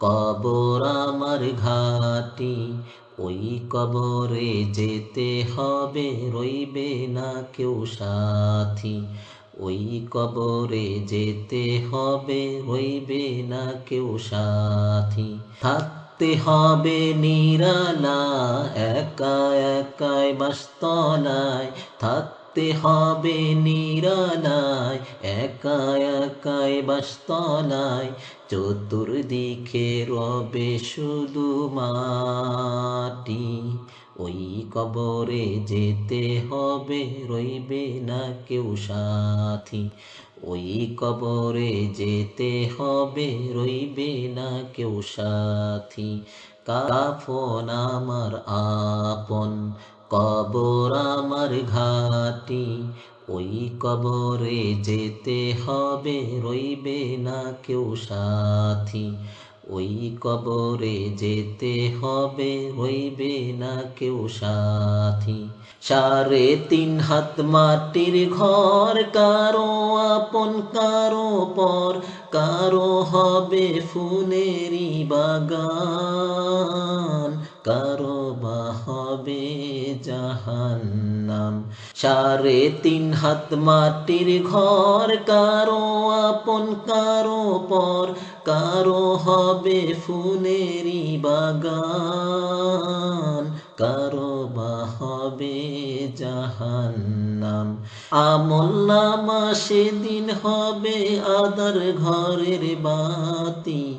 কবর আমার ঘাটি, ওই কবরে যেতে হবে, রইবে না কেউ সাথী। ওই কবরে যেতে হবে, রইবে না কেউ সাথী। থাকতে হবে নিরালা, একা একাই বাস্তলায়। থাকতে হবে নিরালায়, একা একাই বাস্তলায়। চতুর্দিকে রবে শুধু মাটি, ওই কবরে যেতে হবে, রইবে না কেউ সাথী। ওই কবরে যেতে হবে, রইবে না কেউ সাথী। কাফন আমার আপন, কবর আমার ঘাটি ওই কবরে যেতে হবে, রইবে না কেউ সাথী। ওই কবরে যেতে হবে, রইবে না কেউ সাথী। সাড়ে তিন হাত মাটির ঘর, কারও আপন, কারও পর, কারও হবে ফুলেরই বাগান। কারও হবে জাহান্নাম। সাড়ে তিন হাত মাটির ঘর, কারও আপন, কারও পর, কারও হবে ফুলেরই বাগান। কারও বা হবে জাহান্নাম। আমল নামা সেদিন হবে আদার ঘরের বাতি।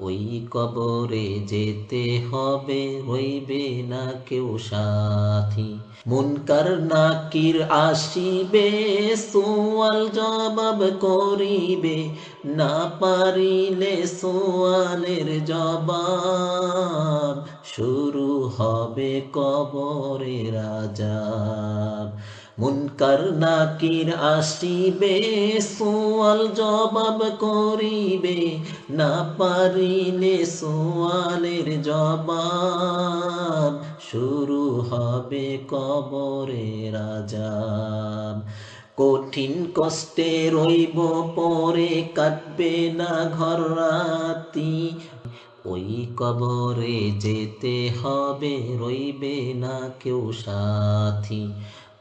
ওই কবরে যেতে হবে, রইবে না কেউ সাথী। মুনকার নাকির আসিবে, সোয়াল জবাব করিবে। না পারিলে সোয়ালের জবাব, শুরু হবে কবরে রাজাব মুনকার নাকির আসিবে, সোয়াল জবাব করিবে, না পারিলে সোয়ালের জবাব শুরু হবে কবরে রাজাব। কঠিন কষ্টে রইব, পরে কাটবে না ঘর রাতি। ওই কবরে যেতে হবে, রইবে না কেউ সাথী।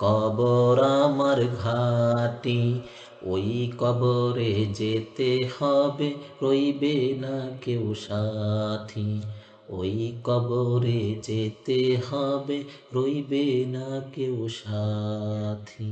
কবর আমার ঘাটি, ওই কবরে যেতে হবে, রইবে না কেউ সাথী। ওই কবরে যেতে হবে, রইবে না কেউ সাথী।